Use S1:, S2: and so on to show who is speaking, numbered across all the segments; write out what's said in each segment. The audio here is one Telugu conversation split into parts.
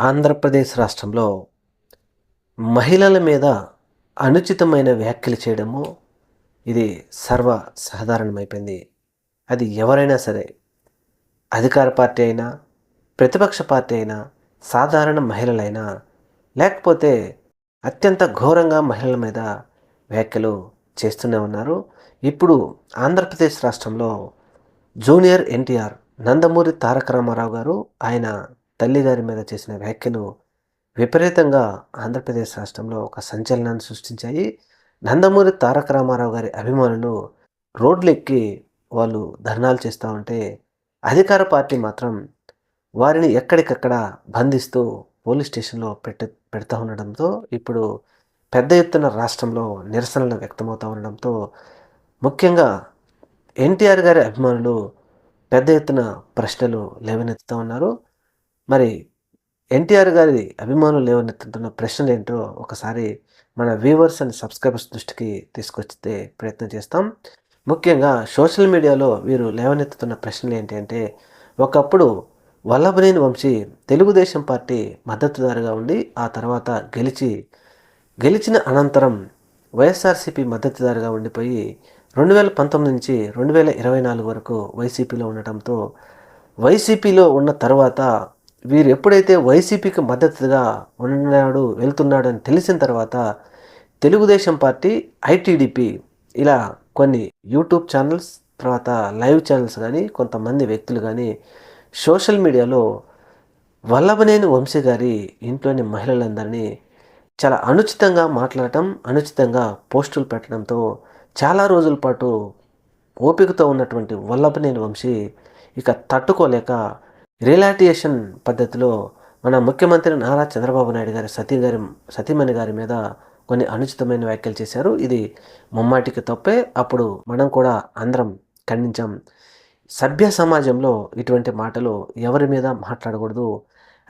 S1: ఆంధ్రప్రదేశ్ రాష్ట్రంలో మహిళల మీద అనుచితమైన వ్యాఖ్యలు చేయడము ఇది సర్వ సాధారణమైపోయింది అది ఎవరైనా సరే అధికార పార్టీ అయినా ప్రతిపక్ష పార్టీ అయినా సాధారణ మహిళలైనా లేకపోతే అత్యంత ఘోరంగా మహిళల మీద వ్యాఖ్యలు చేస్తూనే ఉన్నారు. ఇప్పుడు ఆంధ్రప్రదేశ్ రాష్ట్రంలో జూనియర్ ఎన్టీఆర్ నందమూరి తారక రామారావు గారు ఆయన తల్లి గారి మీద చేసిన వ్యాఖ్యలు విపరీతంగా ఆంధ్రప్రదేశ్ రాష్ట్రంలో ఒక సంచలనాన్ని సృష్టించాయి. నందమూరి తారక రామారావు గారి అభిమానులు రోడ్లెక్కి వాళ్ళు ధర్నాలు చేస్తూ ఉంటే అధికార పార్టీ మాత్రం వారిని ఎక్కడికక్కడ బంధిస్తూ పోలీస్ స్టేషన్లో పెట్ట పెడతా ఉండడంతో ఇప్పుడు పెద్ద ఎత్తున రాష్ట్రంలో నిరసనలు వ్యక్తమవుతూ ఉండడంతో ముఖ్యంగా ఎన్టీఆర్ గారి అభిమానులు పెద్ద ఎత్తున ప్రశ్నలు లేవనెత్తుతూ ఉన్నారు. మరి ఎన్టీఆర్ గారి అభిమానులు లేవనెత్తుతున్న ప్రశ్నలు ఏంటో ఒకసారి మన వ్యూవర్స్ అండ్ సబ్స్క్రైబర్స్ దృష్టికి తీసుకొచ్చే ప్రయత్నం చేస్తాం. ముఖ్యంగా సోషల్ మీడియాలో వీరు లేవనెత్తుతున్న ప్రశ్నలు ఏంటి అంటే ఒకప్పుడు వల్లభనేని వంశీ తెలుగుదేశం పార్టీ మద్దతుదారుగా ఉండి ఆ తర్వాత గెలిచి గెలిచిన అనంతరం వైఎస్ఆర్సీపీ మద్దతుదారుగా ఉండిపోయి రెండు వేల పంతొమ్మిది నుంచి రెండు వేల ఇరవై నాలుగు వరకు వైసీపీలో ఉండటంతో వైసీపీలో ఉన్న తర్వాత వీరు ఎప్పుడైతే వైసీపీకి మద్దతుగా ఉన్నాడు వెళ్తున్నాడు అని తెలిసిన తర్వాత తెలుగుదేశం పార్టీ ఐటీడీపీ ఇలా కొన్ని యూట్యూబ్ ఛానల్స్ తర్వాత లైవ్ ఛానల్స్ కానీ కొంతమంది వ్యక్తులు కానీ సోషల్ మీడియాలో వల్లభనేని వంశీ గారి ఇంట్లోని మహిళలందరినీ చాలా అనుచితంగా మాట్లాడటం అనుచితంగా పోస్టులు పెట్టడంతో చాలా రోజుల పాటు ఓపికతో ఉన్నటువంటి వల్లభనేని వంశీ ఇక తట్టుకోలేక రిలాటియేషన్ పద్ధతిలో మన ముఖ్యమంత్రి నారా చంద్రబాబు నాయుడు గారి సతీ గారి సతీమణి గారి మీద కొన్ని అనుచితమైన వ్యాఖ్యలు చేశారు. ఇది ముమ్మాటికి తప్పే. అప్పుడు మనం కూడా అందరం ఖండించాం. సభ్య సమాజంలో ఇటువంటి మాటలు ఎవరి మీద మాట్లాడకూడదు.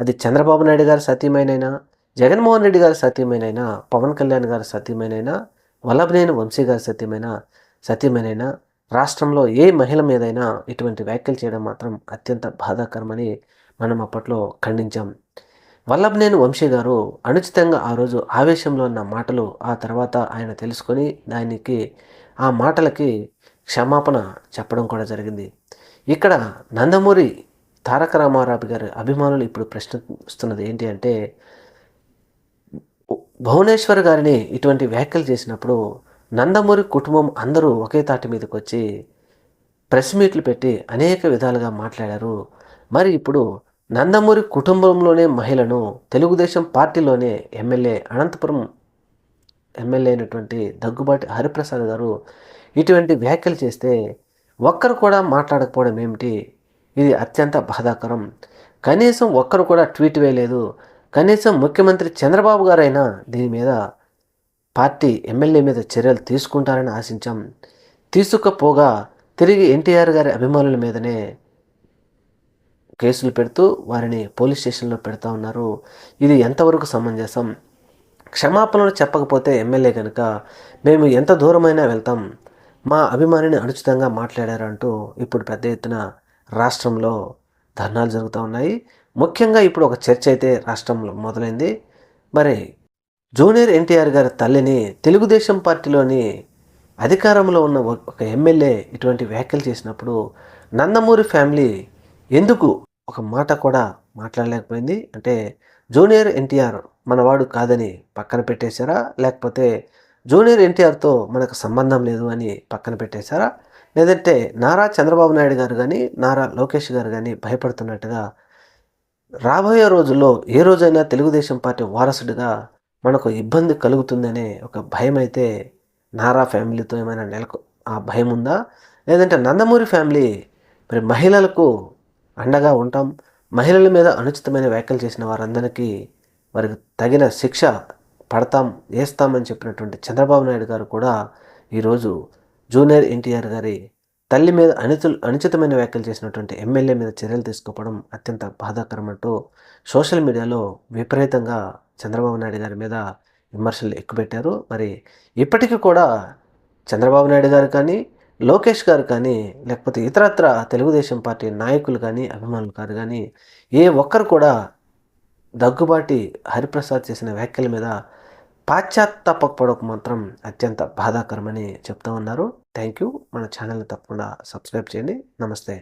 S1: అది చంద్రబాబు నాయుడు గారి సతీమైనైనా జగన్మోహన్ రెడ్డి గారి సతీమైనైనా పవన్ కళ్యాణ్ గారి సతీమైనైనా వల్లభనేని వంశీ గారి సత్యమైన సతీమైనైనా రాష్ట్రంలో ఏ మహిళ మీదైనా ఇటువంటి వ్యాఖ్యలు చేయడం మాత్రం అత్యంత బాధాకరమని మనం అప్పట్లో ఖండించాం. వల్లభనేని వంశీ గారు అనుచితంగా ఆ రోజు ఆవేశంలో ఉన్న మాటలు ఆ తర్వాత ఆయన తెలుసుకొని దానికి ఆ మాటలకి క్షమాపణ చెప్పడం కూడా జరిగింది. ఇక్కడ నందమూరి తారక రామారావు గారి అభిమానులు ఇప్పుడు ప్రశ్నిస్తున్నది ఏంటి అంటే భువనేశ్వర్ గారిని ఇటువంటి వ్యాఖ్యలు చేసినప్పుడు నందమూరి కుటుంబం అందరూ ఒకే తాటి మీదకి వచ్చి ప్రెస్ మీట్లు పెట్టి అనేక విధాలుగా మాట్లాడారు. మరి ఇప్పుడు నందమూరి కుటుంబంలోనే మహిళను తెలుగుదేశం పార్టీలోనే ఎమ్మెల్యే అనంతపురం ఎమ్మెల్యే అయినటువంటి దగ్గుబాటి హరిప్రసాద్ గారు ఇటువంటి వ్యాఖ్యలు చేస్తే ఒక్కరు కూడా మాట్లాడకపోవడం ఏమిటి? ఇది అత్యంత బాధాకరం. కనీసం ఒక్కరు కూడా ట్వీట్ వేయలేదు. కనీసం ముఖ్యమంత్రి చంద్రబాబు గారైనా దీని మీద పార్టీ ఎమ్మెల్యే మీద చర్యలు తీసుకుంటారని ఆశించాం. తీసుకపోగా తిరిగి ఎన్టీఆర్ గారి అభిమానుల మీదనే కేసులు పెడుతూ వారిని పోలీస్ స్టేషన్లో పెడతా ఉన్నారు. ఇది ఎంతవరకు సమంజసం? క్షమాపణలు చెప్పకపోతే ఎమ్మెల్యే కనుక మేము ఎంత దూరమైనా వెళ్తాం. మా అభిమానిని అనుచితంగా మాట్లాడారంటూ ఇప్పుడు పెద్ద ఎత్తున రాష్ట్రంలో ధర్నాలు జరుగుతూ ఉన్నాయి. ముఖ్యంగా ఇప్పుడు ఒక చర్చ అయితే రాష్ట్రంలో మొదలైంది. మరి జూనియర్ ఎన్టీఆర్ గారి తల్లిని తెలుగుదేశం పార్టీలోని అధికారంలో ఉన్న ఒక ఎమ్మెల్యే ఇటువంటి వ్యాఖ్యలు చేసినప్పుడు నందమూరి ఫ్యామిలీ ఎందుకు ఒక మాట కూడా మాట్లాడలేకపోయింది? అంటే జూనియర్ ఎన్టీఆర్ మనవాడు కాదని పక్కన పెట్టేశారా? లేకపోతే జూనియర్ ఎన్టీఆర్తో మనకు సంబంధం లేదు అని పక్కన పెట్టేశారా? లేదంటే నారా చంద్రబాబు నాయుడు గారు కానీ నారా లోకేష్ గారు కానీ భయపడుతున్నట్టుగా రాబోయే రోజుల్లో ఏ రోజైనా తెలుగుదేశం పార్టీ వారసుడిగా మనకు ఇబ్బంది కలుగుతుందనే ఒక భయం అయితే నారా ఫ్యామిలీతో ఏమైనా నెలకు ఆ భయం ఉందా లేదంటే నందమూరి ఫ్యామిలీ మరి మహిళలకు అండగా ఉంటాం. మహిళల మీద అనుచితమైన వ్యాఖ్యలు చేసిన వారందరికీ వారికి తగిన శిక్ష పడతాం వేస్తామని చెప్పినటువంటి చంద్రబాబు నాయుడు గారు కూడా ఈరోజు జూనియర్ ఎన్టీఆర్ గారి తల్లి మీద అనుతులు అనుచితమైన వ్యాఖ్యలు చేసినటువంటి ఎమ్మెల్యే మీద చర్యలు తీసుకోవడం అత్యంత బాధాకరం అంటూ సోషల్ మీడియాలో విపరీతంగా చంద్రబాబు నాయుడు గారి మీద విమర్శలు ఎక్కుపెట్టారు. మరి ఇప్పటికీ కూడా చంద్రబాబు నాయుడు గారు కానీ లోకేష్ గారు కానీ లేకపోతే ఇతరత్ర తెలుగుదేశం పార్టీ నాయకులు కానీ అభిమానులు గారు కానీ ఏ ఒక్కరు కూడా దగ్గుబాటి హరిప్రసాద్ చేసిన వ్యాఖ్యల మీద పాశ్చాత్తాపకపోవడం మాత్రం అత్యంత బాధాకరమని చెప్తూ ఉన్నారు. థ్యాంక్ యూ మన ఛానల్ని తప్పకుండా సబ్స్క్రైబ్ చేయండి. నమస్తే.